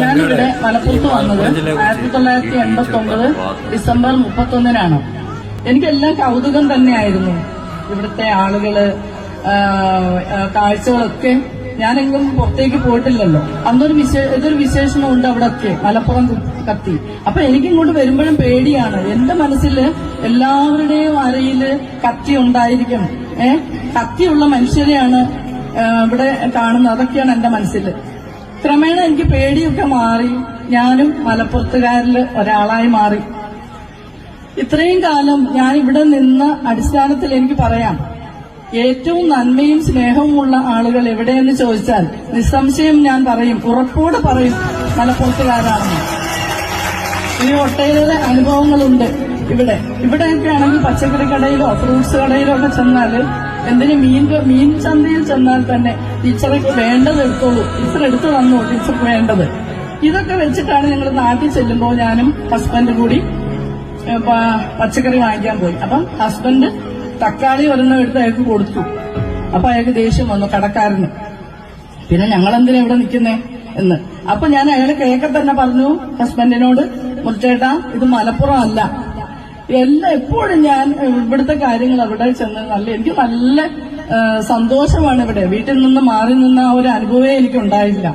ഞാനിവിടെ മലപ്പുറത്ത് വന്നത് ആയിരത്തി തൊള്ളായിരത്തി എൺപത്തി ഒമ്പത് ഡിസംബർ മുപ്പത്തൊന്നിനാണ്. എനിക്കെല്ലാം കൗതുകം തന്നെയായിരുന്നു ഇവിടുത്തെ ആളുകൾ കാഴ്ചകളൊക്കെ. ഞാനെങ്കിലും പുറത്തേക്ക് പോയിട്ടില്ലല്ലോ. അന്നൊരു വിശേ ഇതൊരു വിശേഷണമുണ്ട് അവിടെ ഒക്കെ മലപ്പുറം കത്തി. അപ്പൊ എനിക്കിങ്ങോട്ട് വരുമ്പോഴും പേടിയാണ്. എന്റെ മനസ്സിൽ എല്ലാവരുടെയും അരയിൽ കത്തി ഉണ്ടായിരിക്കും. ഏഹ് കത്തിയുള്ള മനുഷ്യരെയാണ് ഇവിടെ കാണുന്നത്. അതൊക്കെയാണ് എന്റെ മനസ്സിൽ ക്രമേണ എനിക്ക് പേടിയൊക്കെ മാറി. ഞാനും മലപ്പുറത്തുകാരിൽ ഒരാളായി മാറി. ഇത്രയും കാലം ഞാൻ ഇവിടെ നിന്ന അടിസ്ഥാനത്തിൽ എനിക്ക് പറയാം. ഏറ്റവും നന്മയും സ്നേഹവുമുള്ള ആളുകൾ എവിടെയെന്ന് ചോദിച്ചാൽ നിസ്സംശയം ഞാൻ പറയും. ഉറപ്പോടെ പറയും മലപ്പുറത്തുകാരാണെന്ന്. ഇനി ഒട്ടേറെ അനുഭവങ്ങളുണ്ട് ഇവിടെ. ഇവിടെയൊക്കെ ആണെങ്കിൽ പച്ചക്കറി കടയിലോ ഫ്രൂട്ട്സ് കടയിലോ ഒക്കെ ചെന്നാൽ എന്തിനു മീൻ മീൻ ചന്തയിൽ ചെന്നാൽ തന്നെ ടീച്ചർക്ക് വേണ്ടത് എടുത്തോളൂ. ടീച്ചർ എടുത്തു തന്നു ടീച്ചർക്ക് വേണ്ടത്. ഇതൊക്കെ വെച്ചിട്ടാണ് ഞങ്ങൾ നാട്ടിൽ ചെല്ലുമ്പോൾ ഞാനും ഹസ്ബൻഡ് കൂടി പച്ചക്കറി വാങ്ങിക്കാൻ പോയി. അപ്പം ഹസ്ബൻഡ് തക്കാളി ഒരെണ്ണം എടുത്ത് അയാൾക്ക് കൊടുത്തു. അപ്പൊ അയാൾക്ക് ദേഷ്യം വന്നു കടക്കാരന്. പിന്നെ ഞങ്ങൾ എന്തിനാ ഇവിടെ നിൽക്കുന്നേ എന്ന്. അപ്പൊ ഞാൻ അയാളെ കേക്കെ തന്നെ പറഞ്ഞു ഹസ്ബൻഡിനോട് മുറിച്ചേട്ടാ ഇത് മലപ്പുറം അല്ല. എല്ലാം എപ്പോഴും ഞാൻ ഇവിടുത്തെ കാര്യങ്ങൾ അവിടെ ചെന്ന് നല്ല എനിക്ക് നല്ല സന്തോഷമാണ് ഇവിടെ. വീട്ടിൽ നിന്ന് മാറി നിന്ന ആ ഒരു അനുഭവമേ എനിക്ക് ഉണ്ടായില്ല